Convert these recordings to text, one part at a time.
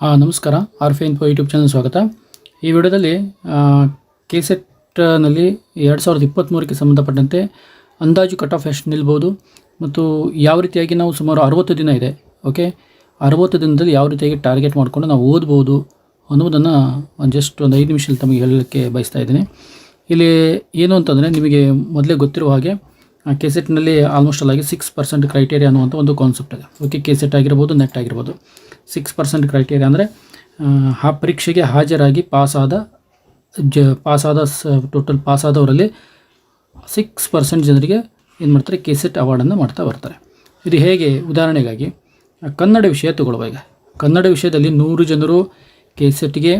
ನಮಸ್ಕಾರ. ಆರ್ ಫೆ info YouTube channel ಸ್ವಾಗತ. ಈ ವಿಡಿಯೋದಲ್ಲಿ ಕೆ ಸೆಟ್ನಲ್ಲಿ ಎರಡು ಸಾವಿರದ ಇಪ್ಪತ್ತ್ಮೂರಕ್ಕೆ ಸಂಬಂಧಪಟ್ಟಂತೆ ಅಂದಾಜು ಕಟ್ ಆಫ್ ಎಷ್ಟು ನಿಲ್ಬೋದು ಮತ್ತು ಯಾವ ರೀತಿಯಾಗಿ ನಾವು ಸುಮಾರು ಅರವತ್ತು ದಿನ ಇದೆ, ಓಕೆ? ಅರವತ್ತು ದಿನದಲ್ಲಿ ಯಾವ ರೀತಿಯಾಗಿ ಟಾರ್ಗೆಟ್ ಮಾಡಿಕೊಂಡು ನಾವು ಓದ್ಬೋದು ಅನ್ನೋದನ್ನು ಜಸ್ಟ್ ಒಂದು ಐದು ನಿಮಿಷದಲ್ಲಿ ತಮಗೆ ಹೇಳಲಿಕ್ಕೆ ಬಯಸ್ತಾ ಇದ್ದೀನಿ. ಇಲ್ಲಿ ಏನು ಅಂತಂದರೆ, ನಿಮಗೆ ಮೊದಲೇ ಗೊತ್ತಿರುವ ಹಾಗೆ ಕೆಸೆಟ್ನಲ್ಲಿ ಆಲ್ಮೋಸ್ಟ್ ಅಲ್ಲಾಗಿ ಸಿಕ್ಸ್ ಪರ್ಸೆಂಟ್ ಕ್ರೈಟೇರಿಯಾ ಅನ್ನುವಂಥ ಒಂದು ಕಾನ್ಸೆಪ್ಟ್ ಇದೆ. ಓಕೆ, ಕೆಸೆಟ್ ಆಗಿರ್ಬೋದು ನೆಟ್ ಆಗಿರ್ಬೋದು. ಸಿಕ್ಸ್ ಪರ್ಸೆಂಟ್ ಕ್ರೈಟೇರಿಯಾ ಅಂದರೆ, ಆ ಪರೀಕ್ಷೆಗೆ ಹಾಜರಾಗಿ ಪಾಸಾದ ಜ, ಪಾಸಾದ ಸ ಟೋಟಲ್ ಪಾಸಾದವರಲ್ಲಿ ಸಿಕ್ಸ್ ಪರ್ಸೆಂಟ್ ಜನರಿಗೆ ಏನು ಮಾಡ್ತಾರೆ ಕೆ ಸೆಟ್ ಅವಾರ್ಡನ್ನು ಮಾಡ್ತಾ ಬರ್ತಾರೆ. ಇದು ಹೇಗೆ? ಉದಾಹರಣೆಗಾಗಿ, ಕನ್ನಡ ವಿಷಯ ತಗೊಳ್ಳುವಾಗ ಕನ್ನಡ ವಿಷಯದಲ್ಲಿ ನೂರು ಜನರು ಕೆ ಸೆಟ್ಗೆ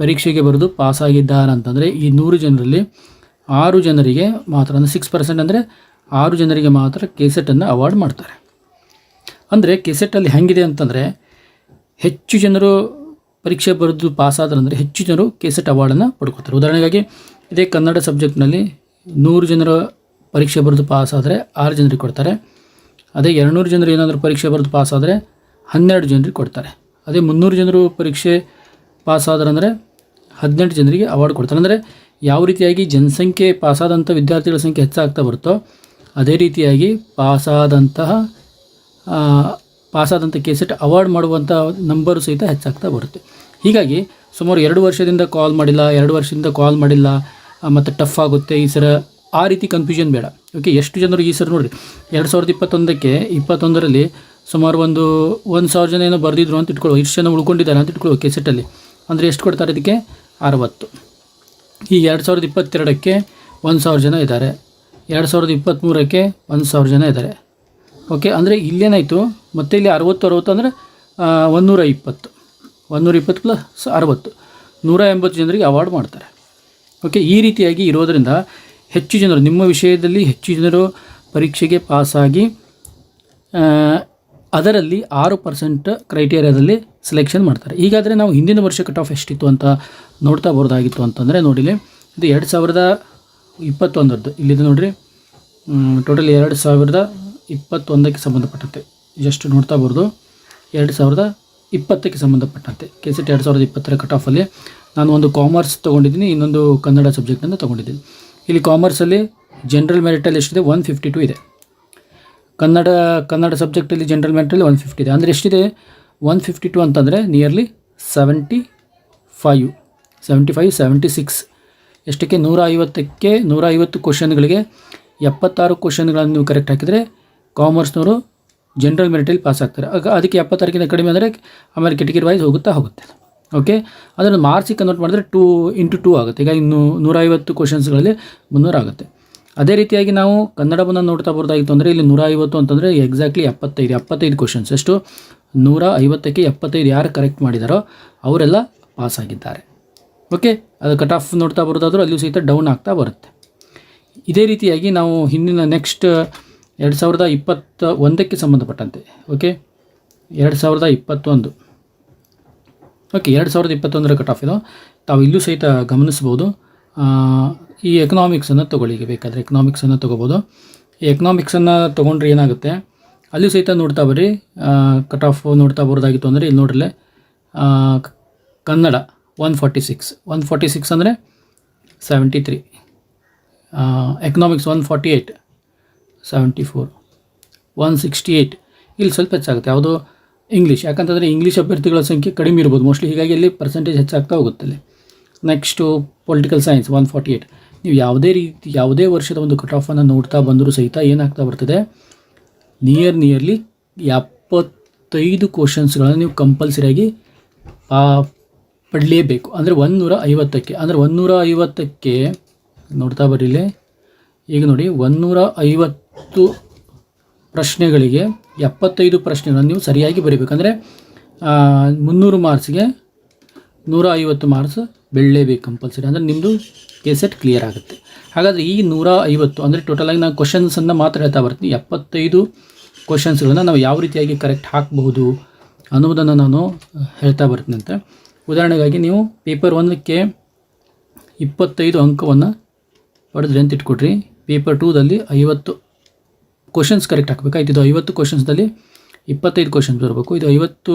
ಪರೀಕ್ಷೆಗೆ ಬರೆದು ಪಾಸಾಗಿದ್ದಾರೆ ಅಂತಂದರೆ, ಈ ನೂರು ಜನರಲ್ಲಿ ಆರು ಜನರಿಗೆ ಮಾತ್ರ, ಅಂದರೆ ಸಿಕ್ಸ್ ಪರ್ಸೆಂಟ್ ಅಂದರೆ ಆರು ಜನರಿಗೆ ಮಾತ್ರ ಕೆ ಸೆಟನ್ನು ಅವಾರ್ಡ್ ಮಾಡ್ತಾರೆ. ಅಂದರೆ ಕೆಸೆಟ್ಟಲ್ಲಿ ಹೆಂಗಿದೆ ಅಂತಂದರೆ ಹೆಚ್ಚು ಜನರು ಪರೀಕ್ಷೆ ಬರೆದು ಪಾಸಾದ್ರಂದರೆ ಹೆಚ್ಚು ಜನರು ಕೆಸೆಟ್ ಅವಾರ್ಡನ್ನು ಪಡ್ಕೊತಾರೆ. ಉದಾಹರಣೆಗಾಗಿ, ಇದೇ ಕನ್ನಡ ಸಬ್ಜೆಕ್ಟ್ನಲ್ಲಿ ನೂರು ಜನರ ಪರೀಕ್ಷೆ ಬರೆದು ಪಾಸಾದರೆ ಆರು ಜನರಿಗೆ ಕೊಡ್ತಾರೆ. ಅದೇ ಎರಡುನೂರು ಜನರು ಏನಾದರೂ ಪರೀಕ್ಷೆ ಬರೆದು ಪಾಸಾದರೆ ಹನ್ನೆರಡು ಜನರಿಗೆ ಕೊಡ್ತಾರೆ. ಅದೇ ಮುನ್ನೂರು ಜನರು ಪರೀಕ್ಷೆ ಪಾಸಾದ್ರಂದರೆ ಹದಿನೆಂಟು ಜನರಿಗೆ ಅವಾರ್ಡ್ ಕೊಡ್ತಾರೆ. ಅಂದರೆ ಯಾವ ರೀತಿಯಾಗಿ ಜನಸಂಖ್ಯೆ ಪಾಸಾದಂಥ ವಿದ್ಯಾರ್ಥಿಗಳ ಸಂಖ್ಯೆ ಹೆಚ್ಚಾಗ್ತಾ ಬರುತ್ತೋ, ಅದೇ ರೀತಿಯಾಗಿ ಪಾಸಾದಂತಹ ಪಾಸಾದಂಥ ಕೆಸೆಟ್ ಅವಾರ್ಡ್ ಮಾಡುವಂಥ ನಂಬರು ಸಹಿತ ಹೆಚ್ಚಾಗ್ತಾ ಬರುತ್ತೆ. ಹೀಗಾಗಿ ಸುಮಾರು ಎರಡು ವರ್ಷದಿಂದ ಕಾಲ್ ಮಾಡಿಲ್ಲ, ಎರಡು ವರ್ಷದಿಂದ ಕಾಲ್ ಮಾಡಿಲ್ಲ ಮತ್ತು ಟಫ್ ಆಗುತ್ತೆ, ಈ ಸರ ಆ ರೀತಿ ಕನ್ಫ್ಯೂಷನ್ ಬೇಡ. ಓಕೆ ಎಷ್ಟು ಜನರು ಈ ಸರ್ ನೋಡಿರಿ, ಎರಡು ಸಾವಿರದ ಇಪ್ಪತ್ತೊಂದಕ್ಕೆ ಇಪ್ಪತ್ತೊಂದರಲ್ಲಿ ಸುಮಾರು ಒಂದು ಒಂದು ಸಾವಿರ ಜನ ಏನೋ ಬರೆದಿದ್ರು ಅಂತ ಇಟ್ಕೊಳ್ಳೋ, ಇಷ್ಟು ಜನ ಉಳ್ಕೊಂಡಿದ್ದಾರೆ ಅಂತ ಇಟ್ಕೊಳ್ಳೋ ಕೆಸೆಟಲ್ಲಿ ಅಂದರೆ ಎಷ್ಟು ಕೊಡ್ತಾರೆ ಇದಕ್ಕೆ? ಅರವತ್ತು. ಈ ಎರಡು ಸಾವಿರದ ಇಪ್ಪತ್ತೆರಡಕ್ಕೆ ಒಂದು ಸಾವಿರ ಜನ ಇದ್ದಾರೆ. ಎರಡು ಸಾವಿರದ ಇಪ್ಪತ್ತ್ಮೂರಕ್ಕೆ ಒಂದು ಸಾವಿರ ಜನ ಇದ್ದಾರೆ. ಓಕೆ ಅಂದರೆ ಇಲ್ಲೇನಾಯಿತು? ಮತ್ತೆ ಇಲ್ಲಿ ಅರವತ್ತು ಅರವತ್ತು ಅಂದರೆ ಒಂದೂರ ಇಪ್ಪತ್ತು ಒಂದೂರ ಇಪ್ಪತ್ತು ಪ್ಲಸ್ ಅರವತ್ತು. ನೂರ ಎಂಬತ್ತು ಜನರಿಗೆ ಅವಾರ್ಡ್ ಮಾಡ್ತಾರೆ. ಓಕೆ ಈ ರೀತಿಯಾಗಿ ಇರೋದರಿಂದ ಹೆಚ್ಚು ಜನರು, ನಿಮ್ಮ ವಿಷಯದಲ್ಲಿ ಹೆಚ್ಚು ಜನರು ಪರೀಕ್ಷೆಗೆ ಪಾಸಾಗಿ ಅದರಲ್ಲಿ ಆರು ಪರ್ಸೆಂಟ್ ಕ್ರೈಟೇರಿಯಾದಲ್ಲಿ ಸೆಲೆಕ್ಷನ್ ಮಾಡ್ತಾರೆ. ಈಗಾದರೆ ನಾವು ಹಿಂದಿನ ವರ್ಷ ಕಟ್ ಆಫ್ ಎಷ್ಟಿತ್ತು ಅಂತ ನೋಡ್ತಾ ಬರೋದಾಗಿತ್ತು ಅಂತಂದರೆ ನೋಡಿಲಿ ಇದು ಎರಡು ಸಾವಿರದ ಇಪ್ಪತ್ತೊಂದರದ್ದು. ಇಲ್ಲಿದೆ ನೋಡಿರಿ. ಟೋಟಲ್ ಎರಡು ಸಾವಿರದ ಇಪ್ಪತ್ತೊಂದಕ್ಕೆ ಸಂಬಂಧಪಟ್ಟಂತೆ. ಜಸ್ಟ್ ನೋಡ್ತಾ ಬರೋದು ಎರಡು ಸಾವಿರದ ಇಪ್ಪತ್ತಕ್ಕೆ ಸಂಬಂಧಪಟ್ಟಂತೆ. ಕೆ ಸೆಟ್ ಎರಡು ಸಾವಿರದ ಇಪ್ಪತ್ತರ ಕಟ್ ಆಫಲ್ಲಿ ನಾನು ಒಂದು ಕಾಮರ್ಸ್ ತೊಗೊಂಡಿದ್ದೀನಿ, ಇನ್ನೊಂದು ಕನ್ನಡ ಸಬ್ಜೆಕ್ಟನ್ನು ತೊಗೊಂಡಿದ್ದೀನಿ. ಇಲ್ಲಿ ಕಾಮರ್ಸಲ್ಲಿ ಜನರಲ್ ಮೆರಿಟಲ್ಲಿ ಎಷ್ಟಿದೆ? ಒನ್ ಫಿಫ್ಟಿ ಟು ಇದೆ. ಕನ್ನಡ ಕನ್ನಡ ಸಬ್ಜೆಕ್ಟಲ್ಲಿ ಜನರಲ್ ಮೆರಿಟಲ್ಲಿ ಒನ್ ಫಿಫ್ಟಿ ಇದೆ. ಅಂದರೆ ಎಷ್ಟಿದೆ? ಒನ್ ಫಿಫ್ಟಿ ಟು ಅಂತಂದರೆ nearly seventy five seventy five seventy six ಎಷ್ಟಕ್ಕೆ? ನೂರ ಐವತ್ತಕ್ಕೆ ನೂರ ಐವತ್ತು ಕ್ವಶನ್ಗಳಿಗೆ ಎಪ್ಪತ್ತಾರು ಕ್ವಶನ್ಗಳನ್ನು ನೀವು ಕರೆಕ್ಟ್ ಹಾಕಿದರೆ ಕಾಮರ್ಸ್ನವರು ಜನರಲ್ ಮೆರಿಟಲ್ಲಿ ಪಾಸ್ ಆಗ್ತಾರೆ ಆಗ ಅದಕ್ಕೆ ಎಪ್ಪತ್ತಾರಕ್ಕಿಂತ ಕಡಿಮೆ ಅಂದರೆ ಆಮೇಲೆ ಕೆಟಗರಿ ವೈಸ್ ಹೋಗುತ್ತಾ ಹೋಗುತ್ತೆ. ಓಕೆ ಅದನ್ನು ಮಾರ್ಕ್ಸಿಗೆ ಕನ್ವರ್ಟ್ ಮಾಡಿದ್ರೆ ಟೂ ಇಂಟು ಟೂ ಆಗುತ್ತೆ. ಈಗ ಇನ್ನು ನೂರೈವತ್ತು ಕ್ವಶನ್ಸ್ಗಳಲ್ಲಿ ಮುನ್ನೂರು ಆಗುತ್ತೆ. ಅದೇ ರೀತಿಯಾಗಿ ನಾವು ಕನ್ನಡವನ್ನು ನೋಡ್ತಾ ಬರೋದಾಗಿತ್ತು ಅಂದರೆ ಇಲ್ಲಿ ನೂರ ಐವತ್ತು ಅಂತಂದರೆ ಎಕ್ಸಾಕ್ಟ್ಲಿ ಎಪ್ಪತ್ತೈದು ಎಪ್ಪತ್ತೈದು ಕ್ವಶನ್ಸ್ ಎಷ್ಟು? ನೂರ ಐವತ್ತಕ್ಕೆ ಎಪ್ಪತ್ತೈದು ಯಾರು ಕರೆಕ್ಟ್ ಮಾಡಿದಾರೋ ಅವರೆಲ್ಲ ಪಾಸ್ ಆಗಿದ್ದಾರೆ ಓಕೆ ಅದು ಕಟ್ ಆಫ್ ನೋಡ್ತಾ ಬರೋದಾದರೂ ಅಲ್ಲಿಯೂ ಸಹಿತ ಡೌನ್ ಆಗ್ತಾ ಬರುತ್ತೆ. ಇದೇ ರೀತಿಯಾಗಿ ನಾವು ಹಿಂದಿನ ನೆಕ್ಸ್ಟ್ ಎರಡು ಸಾವಿರದ ಇಪ್ಪತ್ತ ಒಂದಕ್ಕೆ ಸಂಬಂಧಪಟ್ಟಂತೆ ಓಕೆ ಎರಡು ಸಾವಿರದ ಇಪ್ಪತ್ತೊಂದು. ಓಕೆ ಎರಡು ಸಾವಿರದ ಇಪ್ಪತ್ತೊಂದರ ಕಟ್ ಆಫ್ ಇದು. ತಾವು ಇಲ್ಲೂ ಸಹಿತ ಗಮನಿಸ್ಬೋದು ಈ ಎಕನಾಮಿಕ್ಸನ್ನು ತೊಗೊಳ್ಳಿ ಬೇಕಾದರೆ ಎಕನಾಮಿಕ್ಸನ್ನು ತೊಗೋಬೋದು ಈ ಎಕನಾಮಿಕ್ಸನ್ನು ತೊಗೊಂಡ್ರೆ ಏನಾಗುತ್ತೆ? ಅಲ್ಲೂ ಸಹಿತ ನೋಡ್ತಾ ಬರ್ರಿ. ಕಟ್ ಆಫ್ ನೋಡ್ತಾ ಬರೋದಾಗಿತ್ತು ಅಂದರೆ ಇಲ್ಲಿ ನೋಡ್ರಲ್ಲೇ Kannada one forty six one forty six ಅಂದರೆ seventy three economics one forty eight seventy four one sixty eight ಇಲ್ಲಿ ಸ್ವಲ್ಪ ಹೆಚ್ಚಾಗುತ್ತೆ. ಯಾವುದೋ ಇಂಗ್ಲೀಷ್ ಯಾಕಂತಂದರೆ ಇಂಗ್ಲೀಷ್ ಅಭ್ಯರ್ಥಿಗಳ ಸಂಖ್ಯೆ ಕಡಿಮೆ ಇರ್ಬೋದು. ಮೋಸ್ಟ್ಲಿ ಹೀಗಾಗಿ ಇಲ್ಲಿ ಪರ್ಸೆಂಟೇಜ್ ಹೆಚ್ಚಾಗ್ತಾ ಹೋಗುತ್ತೆ ಅಲ್ಲಿ. Next political science one forty eight ನೀವು ಯಾವುದೇ ರೀತಿ, ಯಾವುದೇ ವರ್ಷದ ಒಂದು ಕಟ್ ಆಫನ್ನು ನೋಡ್ತಾ ಬಂದರೂ ಸಹಿತ ಏನಾಗ್ತಾ ಬರ್ತದೆ? ನಿಯರ್ ನಿಯರ್ಲಿ ಎಪ್ಪತ್ತೈದು ಕ್ವಶನ್ಸ್ಗಳನ್ನು ನೀವು ಕಂಪಲ್ಸರಿಯಾಗಿ ಪಾ ಪಡಲೇಬೇಕು. ಅಂದರೆ ಒಂದುನೂರ ಐವತ್ತಕ್ಕೆ ಅಂದರೆ ಒಂದುನೂರ ಐವತ್ತಕ್ಕೆ ನೋಡ್ತಾ ಬರೀಲಿ ಈಗ ನೋಡಿ ಒಂದುನೂರ ಐವತ್ತು ಪ್ರಶ್ನೆಗಳಿಗೆ, ಎಪ್ಪತ್ತೈದು ಪ್ರಶ್ನೆಗಳನ್ನು ನೀವು ಸರಿಯಾಗಿ ಬರೀಬೇಕಂದ್ರೆ ಮುನ್ನೂರು ಮಾರ್ಕ್ಸ್ಗೆ ನೂರ ಐವತ್ತು ಮಾರ್ಕ್ಸ್ ಬೆಳ್ಳೇಬೇಕು ಕಂಪಲ್ಸರಿ ಅಂದರೆ ನಿಮ್ಮದು ಕೆಸೆಟ್ ಕ್ಲಿಯರ್ ಆಗುತ್ತೆ. ಹಾಗಾದರೆ ಈ ನೂರ ಐವತ್ತು ಅಂದರೆ ಟೋಟಲಾಗಿ ನಾನು ಕ್ವಶನ್ಸನ್ನು ಮಾತ್ರ ಹೇಳ್ತಾ ಬರ್ತೀನಿ ಎಪ್ಪತ್ತೈದು ಕ್ವಶನ್ಸ್ಗಳನ್ನು ನಾವು ಯಾವ ರೀತಿಯಾಗಿ ಕರೆಕ್ಟ್ ಹಾಕಬಹುದು ಅನ್ನೋದನ್ನು ನಾನು ಹೇಳ್ತಾ ಬರ್ತೀನಿ ಅಂತ ಉದಾಹರಣೆಗಾಗಿ ನೀವು ಪೇಪರ್ ಒಂದಕ್ಕೆ ಇಪ್ಪತ್ತೈದು ಅಂಕವನ್ನು ಪಡೆದ್ರಿ ಅಂತ ಇಟ್ಕೊಡ್ರಿ. ಪೇಪರ್ ಟೂದಲ್ಲಿ ಐವತ್ತು ಕ್ವಶನ್ಸ್ ಕರೆಕ್ಟ್ ಹಾಕಬೇಕಾಯ್ತು ಇದು ಐವತ್ತು ಕ್ವಶನ್ಸ್ದಲ್ಲಿ ಇಪ್ಪತ್ತೈದು ಕ್ವಶನ್ಸ್ ಬರಬೇಕು. ಇದು ಐವತ್ತು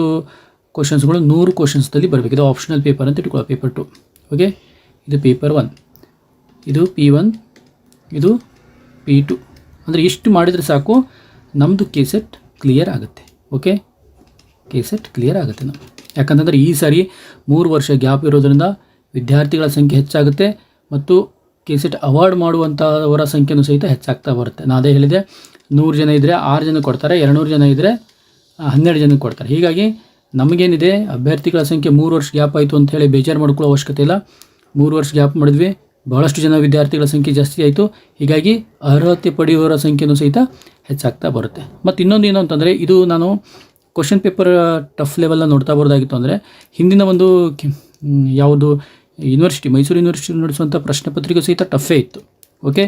ಕ್ವಶನ್ಸ್ಗಳು ನೂರು ಕ್ವಶನ್ಸ್ದಲ್ಲಿ ಬರಬೇಕು. ಇದು ಆಪ್ಷನಲ್ ಪೇಪರ್ ಅಂತ ಇಟ್ಕೊಳ್ಳೋ ಪೇಪರ್ ಟು ಓಕೆ ಇದು ಪೇಪರ್ ಒನ್ ಇದು ಪಿ ಒನ್ ಇದು ಪಿ ಟು ಅಂದರೆ ಇಷ್ಟು ಮಾಡಿದರೆ ಸಾಕು ನಮ್ಮದು ಕೇಸೆಟ್ ಕ್ಲಿಯರ್ ಆಗುತ್ತೆ. ಓಕೆ ಕೇಸೆಟ್ ಕ್ಲಿಯರ್ ಆಗುತ್ತೆ ನಾವು ಯಾಕಂತಂದರೆ ಈ ಸಾರಿ ಮೂರು ವರ್ಷ ಗ್ಯಾಪ್ ಇರೋದರಿಂದ ವಿದ್ಯಾರ್ಥಿಗಳ ಸಂಖ್ಯೆ ಹೆಚ್ಚಾಗುತ್ತೆ ಮತ್ತು ಕೆ ಸೆಟ್ ಅವಾರ್ಡ್ ಮಾಡುವಂಥವರ ಸಂಖ್ಯೆನೂ ಸಹಿತ ಹೆಚ್ಚಾಗ್ತಾ ಬರುತ್ತೆ. ನಾನು ಅದೇ ಹೇಳಿದೆ ನೂರು ಜನ ಇದ್ದರೆ ಆರು ಜನ ಕೊಡ್ತಾರೆ, ಎರಡುನೂರು ಜನ ಇದ್ದರೆ ಹನ್ನೆರಡು ಜನಕ್ಕೆ ಕೊಡ್ತಾರೆ. ಹೀಗಾಗಿ ನಮಗೇನಿದೆ, ಅಭ್ಯರ್ಥಿಗಳ ಸಂಖ್ಯೆ ಮೂರು ವರ್ಷ ಗ್ಯಾಪ್ ಆಯಿತು ಅಂತ ಹೇಳಿ ಬೇಜಾರು ಮಾಡ್ಕೊಳ್ಳೋ ಅವಶ್ಯಕತೆ ಇಲ್ಲ. ಮೂರು ವರ್ಷ ಗ್ಯಾಪ್ ಮಾಡಿದ್ವಿ ಭಾಳಷ್ಟು ಜನ ವಿದ್ಯಾರ್ಥಿಗಳ ಸಂಖ್ಯೆ ಜಾಸ್ತಿ ಆಯಿತು. ಹೀಗಾಗಿ ಅರ್ಹತೆ ಪಡೆಯುವವರ ಸಂಖ್ಯೆಯೂ ಸಹಿತ ಹೆಚ್ಚಾಗ್ತಾ ಬರುತ್ತೆ. ಮತ್ತು ಇನ್ನೊಂದು ಏನು ಅಂತಂದರೆ, ಇದು ನಾನು ಕ್ವಶನ್ ಪೇಪರ್ ಟಫ್ ಲೆವೆಲ್ನ ನೋಡ್ತಾ ಬರೋದಾಗಿತ್ತು ಅಂದರೆ, ಹಿಂದಿನ ಒಂದು ಯಾವುದು ಯೂನಿವರ್ಸಿಟಿ ಮೈಸೂರು ಯೂನಿವರ್ಸಿಟಿ ನಡೆಸುವಂಥ ಪ್ರಶ್ನೆ ಪತ್ರಿಕೆ ಸಹಿತ ಟಫೇ ಇತ್ತು. ಓಕೆ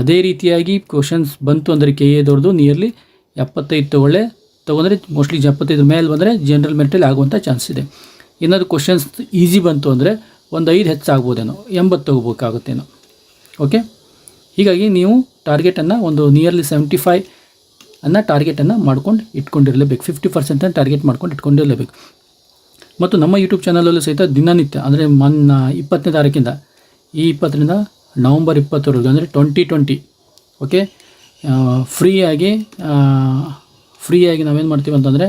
ಅದೇ ರೀತಿಯಾಗಿ ಕ್ವಶನ್ಸ್ ಬಂತು ಅಂದರೆ ಕೆ ಎದವ್ರದ್ದು ನಿಯರ್ಲಿ ಎಪ್ಪತ್ತೈದು ತೊಗೊಳ್ಳೆ ತೊಗೊಂಡ್ರೆ ಮೋಸ್ಟ್ಲಿ ಎಪ್ಪತ್ತೈದು ಮೇಲೆ ಬಂದರೆ ಜನರಲ್ ಮೆರಿಟಲ್ಲಿ ಆಗುವಂಥ ಚಾನ್ಸ್ ಇದೆ. ಏನಾದರೂ ಕ್ವಶನ್ಸ್ ಈಸಿ ಬಂತು ಅಂದರೆ ಒಂದು ಐದು ಹೆಚ್ಚಾಗ್ಬೋದೇನೋ ಎಂಬತ್ತು ತೊಗೋಬೇಕಾಗುತ್ತೇನೋ ಓಕೆ ಹೀಗಾಗಿ ನೀವು ಟಾರ್ಗೆಟನ್ನು ಒಂದು ನಿಯರ್ಲಿ ಸೆವೆಂಟಿ ಫೈವ್ ಅನ್ನ ಟಾರ್ಗೆಟನ್ನು ಮಾಡ್ಕೊಂಡು ಇಟ್ಕೊಂಡಿರಲೇಬೇಕು. ಫಿಫ್ಟಿ ಪರ್ಸೆಂಟನ್ನು ಟಾರ್ಗೆಟ್ ಮಾಡ್ಕೊಂಡು ಇಟ್ಕೊಂಡಿರಲೇಬೇಕು. ಮತ್ತು ನಮ್ಮ ಯೂಟ್ಯೂಬ್ ಚಾನಲಲ್ಲೂ ಸಹಿತ ದಿನನಿತ್ಯ, ಅಂದರೆ ಮನ್ನ ಇಪ್ಪತ್ತನೇ ತಾರೀಕಿಂದ, ಈ ಇಪ್ಪತ್ತರಿಂದ ನವಂಬರ್ ಇಪ್ಪತ್ತರವರೆಗೂ ಅಂದರೆ ಟ್ವೆಂಟಿ ಟ್ವೆಂಟಿ ಓಕೆ ಫ್ರೀಯಾಗಿ ಫ್ರೀಯಾಗಿ ನಾವೇನು ಮಾಡ್ತೀವಿ ಅಂತಂದರೆ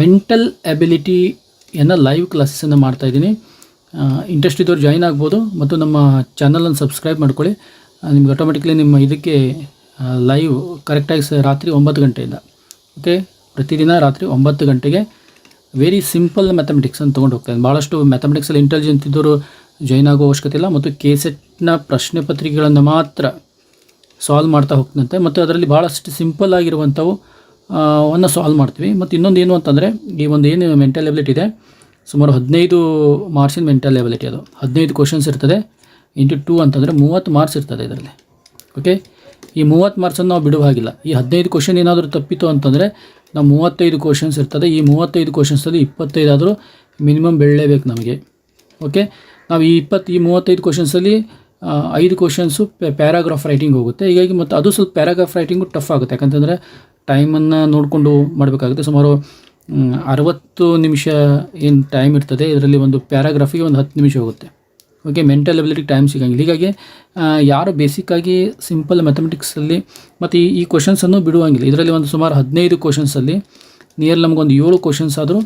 ಮೆಂಟಲ್ ಎಬಿಲಿಟಿಯನ್ನು ಲೈವ್ ಕ್ಲಾಸಸ್ಸನ್ನು ಮಾಡ್ತಾಯಿದ್ದೀನಿ ಇಂಟ್ರೆಸ್ಟ್ ಇದ್ದವ್ರು ಜಾಯ್ನ್ ಆಗ್ಬೋದು ಮತ್ತು ನಮ್ಮ ಚಾನಲನ್ನು ಸಬ್ಸ್ಕ್ರೈಬ್ ಮಾಡ್ಕೊಳ್ಳಿ. ನಿಮ್ಗೆ ಆಟೋಮೆಟಿಕ್ಲಿ ನಿಮ್ಮ ಇದಕ್ಕೆ ಲೈವ್ ಕರೆಕ್ಟಾಗಿ ರಾತ್ರಿ ಒಂಬತ್ತು ಗಂಟೆಯಿಂದ. ಓಕೆ ಪ್ರತಿದಿನ ರಾತ್ರಿ ಒಂಬತ್ತು ಗಂಟೆಗೆ ವೆರಿ ಸಿಂಪಲ್ ಮ್ಯಾಥಮೆಟಿಕ್ಸನ್ನು ತೊಗೊಂಡು ಹೋಗ್ತಾಯಿದ್ದೀನಿ ಭಾಳಷ್ಟು ಮ್ಯಾಥಮೆಟಿಕ್ಸಲ್ಲಿ ಇಂಟೆಲಿಜೆಂಟ್ ಇದ್ದವರು ಜಾಯ್ನ್ ಆಗೋ ಅವಶ್ಯಕತೆ ಇಲ್ಲ ಮತ್ತು ಕೆ ಸೆಟ್ನ ಪ್ರಶ್ನೆ ಪತ್ರಿಕೆಗಳನ್ನು ಮಾತ್ರ ಸಾಲ್ವ್ ಮಾಡ್ತಾ ಹೋಗ್ತಂತೆ. ಮತ್ತು ಅದರಲ್ಲಿ ಭಾಳಷ್ಟು ಸಿಂಪಲ್ ಆಗಿರುವಂಥವು ಅನ್ನು ಸಾಲ್ವ್ ಮಾಡ್ತೀವಿ. ಮತ್ತು ಇನ್ನೊಂದು ಏನು ಅಂತಂದರೆ, ಈ ಒಂದು ಏನು ಮೆಂಟಲ್ ಎಬಿಲಿಟಿ ಇದೆ. ಸುಮಾರು ಹದಿನೈದು ಮಾರ್ಕ್ಸಿನ ಮೆಂಟಲ್ ಎಬಿಲಿಟಿ ಅದು. ಹದಿನೈದು ಕ್ವಶನ್ಸ್ ಇರ್ತದೆ. ಇಂಟು ಟೂ ಅಂತಂದರೆ ಮೂವತ್ತು ಮಾರ್ಕ್ಸ್ ಇರ್ತದೆ ಇದರಲ್ಲಿ. ಓಕೆ ಈ ಮೂವತ್ತು ಮಾರ್ಕ್ಸನ್ನು ನಾವು ಬಿಡುವ ಹಾಗಿಲ್ಲ. ಈ ಹದಿನೈದು ಕ್ವಶನ್ ಏನಾದರೂ ತಪ್ಪಿತು ಅಂತಂದರೆ, ನಾವು ಮೂವತ್ತೈದು ಕ್ವಶನ್ಸ್ ಇರ್ತದೆ. ಈ ಮೂವತ್ತೈದು ಕ್ವಶನ್ಸಲ್ಲಿ ಇಪ್ಪತ್ತೈದು ಆದರೂ ಮಿನಿಮಮ್ ಬೆಳಲೇಬೇಕು ನಮಗೆ. ಓಕೆ ನಾವು ಈ ಇಪ್ಪತ್ತು ಈ ಮೂವತ್ತೈದು ಕ್ವಶನ್ಸಲ್ಲಿ ಐದು ಕ್ವಶನ್ಸು ಪ್ಯಾರಾಗ್ರಾಫ್ ರೈಟಿಂಗ್ ಹೋಗುತ್ತೆ. ಹೀಗಾಗಿ ಮತ್ತು ಅದು ಸ್ವಲ್ಪ ಪ್ಯಾರಾಗ್ರಾಫ್ ರೈಟಿಂಗು ಟಫ್ ಆಗುತ್ತೆ. ಯಾಕಂತಂದರೆ ಟೈಮನ್ನು ನೋಡಿಕೊಂಡು ಮಾಡಬೇಕಾಗುತ್ತೆ. ಸುಮಾರು ಅರವತ್ತು ನಿಮಿಷ ಏನು ಟೈಮ್ ಇರ್ತದೆ, ಇದರಲ್ಲಿ ಒಂದು ಪ್ಯಾರಾಗ್ರಾಫಿಗೆ ಒಂದು ಹತ್ತು ನಿಮಿಷ ಹೋಗುತ್ತೆ. ಓಕೆ ಮೆಂಟಲ್ ಎಬಿಲಿಟಿ ಟೈಮ್ ಸಿಗಂಗಿಲ್ಲ. ಹೀಗಾಗಿ ಯಾರು ಬೇಸಿಕ್ಕಾಗಿ ಸಿಂಪಲ್ ಮ್ಯಾಥಮೆಟಿಕ್ಸಲ್ಲಿ ಮತ್ತು ಈ ಈ ಕ್ವಶನ್ಸನ್ನು ಬಿಡುವಂಗಿಲ್ಲ. ಇದರಲ್ಲಿ ಒಂದು ಸುಮಾರು ಹದಿನೈದು ಕ್ವಶನ್ಸಲ್ಲಿ ನಿಯರ್ ನಮಗೊಂದು ಏಳು ಕ್ವಶನ್ಸ್ ಆದರೂ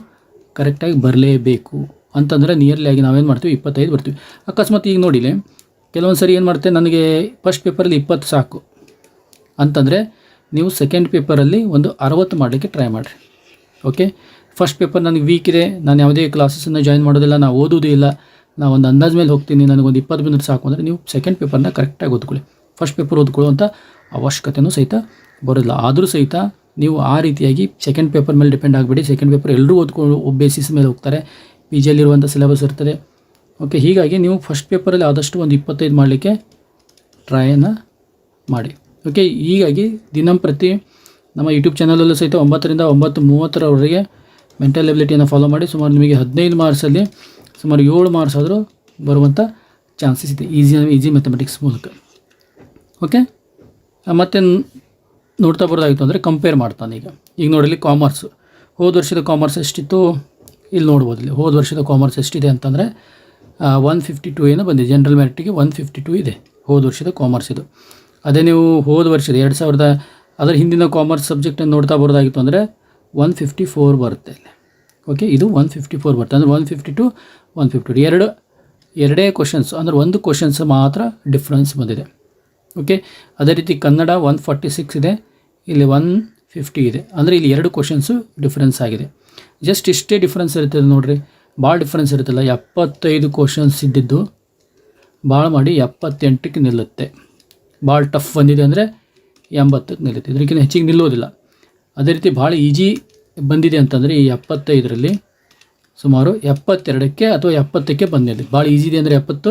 ಕರೆಕ್ಟಾಗಿ ಬರಲೇಬೇಕು. ಅಂತಂದರೆ ನಿಯರ್ಲಿ ಆಗಿ ನಾವೇನು ಮಾಡ್ತೀವಿ? ಇಪ್ಪತ್ತೈದು ಬರ್ತೀವಿ. ಅಕಸ್ಮಾತ್ ಈಗ ನೋಡಿಲಿ ಕೆಲವೊಂದು ಸರಿ ಏನು ಮಾಡ್ತೆ, ನನಗೆ ಫಸ್ಟ್ ಪೇಪರಲ್ಲಿ ಇಪ್ಪತ್ತು ಸಾಕು. ಅಂತಂದರೆ ನೀವು ಸೆಕೆಂಡ್ ಪೇಪರಲ್ಲಿ ಒಂದು ಅರವತ್ತು ಮಾಡಲಿಕ್ಕೆ ಟ್ರೈ ಮಾಡಿರಿ. ಓಕೆ ಫಸ್ಟ್ ಪೇಪರ್ ನನಗೆ ವೀಕ್ ಇದೆ, ನಾನು ಯಾವುದೇ ಕ್ಲಾಸಸನ್ನು ಜಾಯಿನ್ ಮಾಡೋದಿಲ್ಲ ನಾನು ಓದೋದೂ ಇಲ್ಲ ನಾನು ಒಂದು ಅಂದಾಜು ಮೇಲೆ ಹೋಗ್ತೀನಿ ನನಗೊಂದು ಇಪ್ಪತ್ತು ಮಿನಿಟ್ ಸಾಕು ಅಂದರೆ ನೀವು ಸೆಕೆಂಡ್ ಪೇಪರ್ನ ಕರೆಕ್ಟಾಗಿ ಓದ್ಕೊಳ್ಳಿ. ಫಸ್ಟ್ ಪೇಪರ್ ಓದ್ಕೊಳ್ಳುವಂಥ ಅವಶ್ಯಕತೆಯೂ ಸಹಿತ ಬರೋದಿಲ್ಲ. ಆದರೂ ಸಹಿತ ನೀವು ಆ ರೀತಿಯಾಗಿ ಸೆಕೆಂಡ್ ಪೇಪರ್ ಮೇಲೆ ಡಿಪೆಂಡ್ ಆಗಬೇಡಿ. ಸೆಕೆಂಡ್ ಪೇಪರ್ ಎಲ್ಲರೂ ಓದ್ಕೊಂಡು ಬೇಸಿಸ್ ಮೇಲೆ ಹೋಗ್ತಾರೆ. ಪಿ ಜಿಯಲ್ಲಿರುವಂಥ ಸಿಲೆಬಸ್ ಇರ್ತದೆ. ಓಕೆ ಹೀಗಾಗಿ ನೀವು ಫಸ್ಟ್ ಪೇಪರಲ್ಲಿ ಆದಷ್ಟು ಒಂದು ಇಪ್ಪತ್ತೈದು ಮಾಡಲಿಕ್ಕೆ ಟ್ರೈಯನ್ನು ಮಾಡಿ. ಓಕೆ ಹೀಗಾಗಿ ದಿನಂಪ್ರತಿ ನಮ್ಮ ಯೂಟ್ಯೂಬ್ ಚಾನಲಲ್ಲೂ ಸಹಿತ ಒಂಬತ್ತರಿಂದ ಒಂಬತ್ತು ಮೂವತ್ತರವರೆಗೆ ಮೆಂಟಲ್ ಎಬಿಲಿಟಿಯನ್ನು ಫಾಲೋ ಮಾಡಿ ಸುಮಾರು ನಿಮಗೆ ಹದಿನೈದು ಮಾರ್ಕ್ಸಲ್ಲಿ ಸುಮಾರು ಏಳು ಮಾರ್ಕ್ಸ್ ಆದರೂ ಬರುವಂಥ ಚಾನ್ಸಸ್ ಇದೆ ಈಸಿ ಈಸಿ ಮ್ಯಾಥಮೆಟಿಕ್ಸ್ ಮೂಲಕ. ಓಕೆ ಮತ್ತು ನೋಡ್ತಾ ಬರೋದಾಗಿತ್ತು ಅಂದರೆ ಕಂಪೇರ್ ಮಾಡ್ತಾನೆ ಈಗ. ಈಗ ನೋಡಲಿ ಕಾಮರ್ಸ್ ಹೋದ ವರ್ಷದ ಕಾಮರ್ಸ್ ಎಷ್ಟಿತ್ತು? ಇಲ್ಲಿ ನೋಡ್ಬೋದು ಇಲ್ಲಿ. ಹೋದ ವರ್ಷದ ಕಾಮರ್ಸ್ ಎಷ್ಟಿದೆ ಅಂತಂದರೆ ಒನ್ ಫಿಫ್ಟಿ ಟು ಏನೋ ಬಂದಿದೆ. ಜನರಲ್ ಮೆರಿಟಿಗೆ ಒನ್ ಫಿಫ್ಟಿ ಟು ಇದೆ. ಹೋದ ವರ್ಷದ ಕಾಮರ್ಸ್ ಇದು. ಅದೇ ನೀವು ಹೋದ ವರ್ಷದ ಎರಡು ಸಾವಿರದ, ಅದರ ಹಿಂದಿನ ಕಾಮರ್ಸ್ ಸಬ್ಜೆಕ್ಟನ್ನು ನೋಡ್ತಾ ಬರೋದಾಗಿತ್ತು ಅಂದರೆ ಒನ್ ಫಿಫ್ಟಿ ಫೋರ್ ಬರುತ್ತೆ ಇಲ್ಲಿ. ಓಕೆ ಇದು ಒನ್ ಫಿಫ್ಟಿ ಫೋರ್ ಬರುತ್ತೆ. ಅಂದರೆ one fifty two one fifty two ಎರಡು, ಎರಡೇ ಕ್ವಶನ್ಸ್ ಅಂದರೆ ಒಂದು ಕ್ವಶನ್ಸ್ ಮಾತ್ರ ಡಿಫ್ರೆನ್ಸ್ ಬಂದಿದೆ. ಓಕೆ ಅದೇ ರೀತಿ ಕನ್ನಡ ಒನ್ ಫಾರ್ಟಿ ಸಿಕ್ಸ್ ಇದೆ. ಇಲ್ಲಿ ಒನ್ ಫಿಫ್ಟಿ ಇದೆ. ಅಂದರೆ ಇಲ್ಲಿ ಎರಡು ಕ್ವಶನ್ಸು ಡಿಫ್ರೆನ್ಸ್ ಆಗಿದೆ. ಜಸ್ಟ್ ಇಷ್ಟೇ ಡಿಫ್ರೆನ್ಸ್ ಇರುತ್ತೆ ನೋಡಿರಿ. ಭಾಳ ಡಿಫ್ರೆನ್ಸ್ ಇರುತ್ತಲ್ಲ, ಎಪ್ಪತ್ತೈದು ಕ್ವಶನ್ಸ್ ಇದ್ದಿದ್ದು, ಭಾಳ ಮಾಡಿ ಎಪ್ಪತ್ತೆಂಟಕ್ಕೆ ನಿಲ್ಲುತ್ತೆ. ಭಾಳ ಟಫ್ ಬಂದಿದೆ ಅಂದರೆ ಎಂಬತ್ತಕ್ಕೆ ನಿಲ್ಲುತ್ತೆ. ಇದಕ್ಕಿಂತ ಹೆಚ್ಚಿಗೆ ನಿಲ್ಲೋದಿಲ್ಲ. ಅದೇ ರೀತಿ ಭಾಳ ಈಜಿ ಬಂದಿದೆ ಅಂತಂದರೆ ಈ ಎಪ್ಪತ್ತೈದರಲ್ಲಿ ಸುಮಾರು ಎಪ್ಪತ್ತೆರಡಕ್ಕೆ ಅಥವಾ ಎಪ್ಪತ್ತಕ್ಕೆ ಬಂದಿದೆ. ಭಾಳ ಈಜಿ ಇದೆ ಅಂದರೆ ಎಪ್ಪತ್ತು,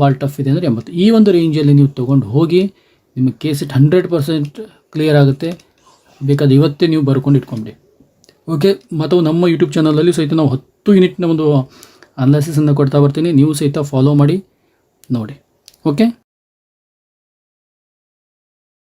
ಭಾಳ ಟಫ್ ಇದೆ ಅಂದರೆ ಎಂಬತ್ತು. ಈ ಒಂದು ರೇಂಜಲ್ಲಿ ನೀವು ತೊಗೊಂಡು ಹೋಗಿ ನಿಮ್ಮ ಇಟ್ ಹಂಡ್ರೆಡ್ ಪರ್ಸೆಂಟ್ ಕ್ಲಿಯರ್ ಆಗುತ್ತೆ. ಬೇಕಾದ ಇವತ್ತೇ ನೀವು ಬರ್ಕೊಂಡು ಇಟ್ಕೊಂಬಿಡಿ. ಓಕೆ, ಮತ್ತು ನಮ್ಮ ಯೂಟ್ಯೂಬ್ ಚಾನಲಲ್ಲಿ ಸಹಿತ ನಾವು ಹತ್ತು ಯೂನಿಟ್ನ ಒಂದು ಅನಾಲಿಸಿಸನ್ನು ಕೊಡ್ತಾ ಬರ್ತೀನಿ. ನೀವು ಸಹಿತ ಫಾಲೋ ಮಾಡಿ, ನೋಡಿ. ಓಕೆ?